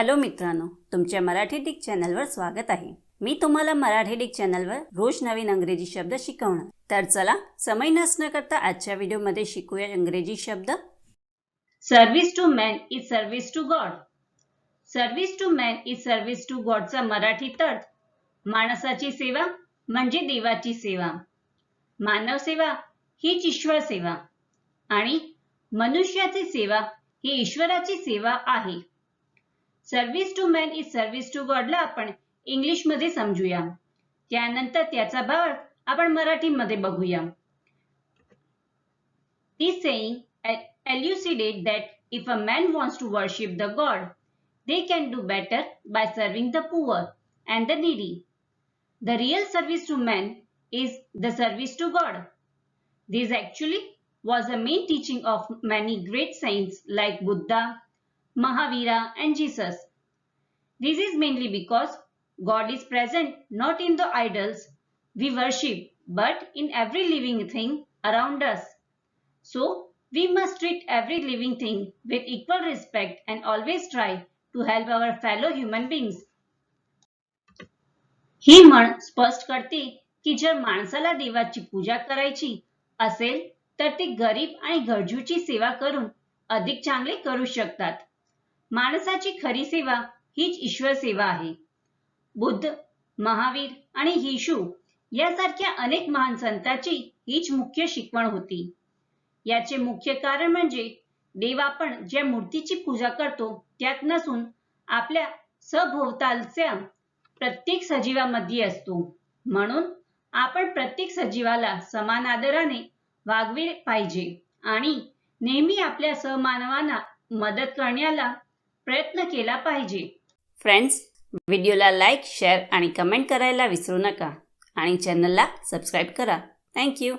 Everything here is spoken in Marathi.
हॅलो मित्रांनो तुमच्या मराठी डिक चॅनलवर स्वागत आहे. मी तुम्हाला मराठी डिक चॅनलवर रोज नवीन अंग्रेजी शब्द शिकवणार. तर चला समय नसणं करता आजच्या व्हिडिओमध्ये शिकूया इंग्रजी शब्द. Service to man is service to God service to man is service to गॉडचा Marathi अर्थ माणसाची सेवा म्हणजे देवाची सेवा. मानव सेवा हीच ईश्वर सेवा. आणि मनुष्याची सेवा ही ईश्वराची सेवा आहे. Service to man is service to गॉडला आपण इंग्लिशमध्ये समजूया त्यानंतर त्याचा भाव आपण मराठीमध्ये बघूया This saying elucidate that if a man wants to worship the God, they can do better by serving the poor and the needy. The real service to man is the service to God. This actually was the main teaching of many great saints like Buddha, Mahavira, and Jesus. This is mainly because God is present not in the idols we worship, but in every living thing around us. So, we must treat every living thing with equal respect and always try to help our fellow human beings. ही म्हण स्पष्ट करते की जर माणसाला देवाची पूजा करायची असेल तर ते गरीब आणि गरजूची सेवा करून अधिक चांगले करू शकतात माणसाची खरी सेवा हीच ईश्वर सेवा आहे. बुद्ध महावीर आणि येशू यासारख्या अनेक महान संतांची हीच मुख्य शिकवण होती. याचे मुख्य कारण म्हणजे देव आपण ज्या मूर्तीची पूजा करतो त्यात नसून आपल्या सभोवतालच्या प्रत्येक सजीवामध्ये असतो. म्हणून आपण प्रत्येक सजीवाला समान आदराने वागवे पाहिजे आणि नेहमी आपल्या सहमानवांना मदत करण्याला प्रयत्न केला पाहिजे. फ्रेंड्स व्हिडिओला लाईक शेअर आणि कमेंट करायला विसरू नका. आणि चॅनलला सबस्क्राईब करा. थँक्यू